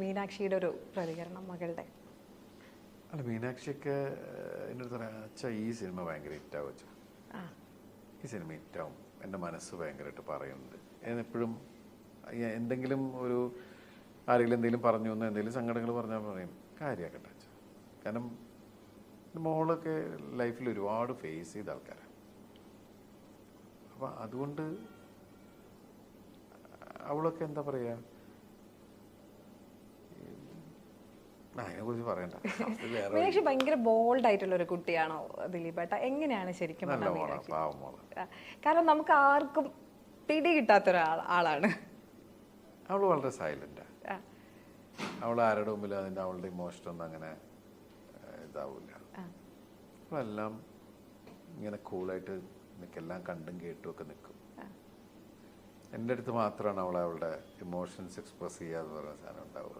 മീനാക്ഷിയുടെ ഒരു പ്രതികരണം മകളുടെ. അല്ല മീനാക്ഷിയൊക്കെ എന്നോട് പറയാം അച്ഛാ ഈ സിനിമ ഭയങ്കര ഹിറ്റാവും അച്ഛാ. ഈ സിനിമ ഹിറ്റാവും എന്റെ മനസ്സ് ഭയങ്കരമായിട്ട് പറയുന്നുണ്ട്. എപ്പോഴും എന്തെങ്കിലും ഒരു ആരെങ്കിലും എന്തെങ്കിലും പറഞ്ഞു എന്ന് എന്തെങ്കിലും സങ്കടങ്ങൾ പറഞ്ഞാൽ പറയും. കാര്യമാക്കട്ടെ അച്ഛാ. കാരണം മോളൊക്കെ ലൈഫിൽ ഒരുപാട് ഫേസ് ചെയ്ത ആൾക്കാരാണ് അപ്പം അതുകൊണ്ട് അവളൊക്കെ എന്താ പറയുക അതിനെക്കുറിച്ച് പറയണ്ട. അത് വേറെ മീനാക്ഷി ഭയങ്കര ബോൾഡ് ആയിട്ടുള്ള ഒരു കുട്ടിയാണോ ദിലീപേട്ട? എങ്ങനെയാണ് ശരിക്കും നല്ല പറഞ്ഞാൽ മോളാണ് മീനാക്ഷി? പാവം മോൾ. കാരണം നമുക്ക് ആർക്കും പിടി കിട്ടാത്ത ഒരാൾ ആളാണ്. അവൾ വളരെ സൈലന്റാണ് ആ, അവൾ ആരുടെ മുമ്പിൽ അതിന്റെ അവളുടെ ഇമോഷനൊന്നും അങ്ങനെ ഏഹ്, ഇതാവില്ല ആ. അവളെല്ലാം ഇങ്ങനെ കൂളായിട്ട് നിൽക്കെല്ലാം കണ്ടും കേട്ടും ഒക്കെ നിൽക്കും എന്റെ അടുത്ത് മാത്രമാണ് അവൾ അവളുടെ ഇമോഷൻസ് എക്സ്പ്രസ് ചെയ്യാന്ന് പറയുന്ന സാധനം ഉണ്ടാവുക.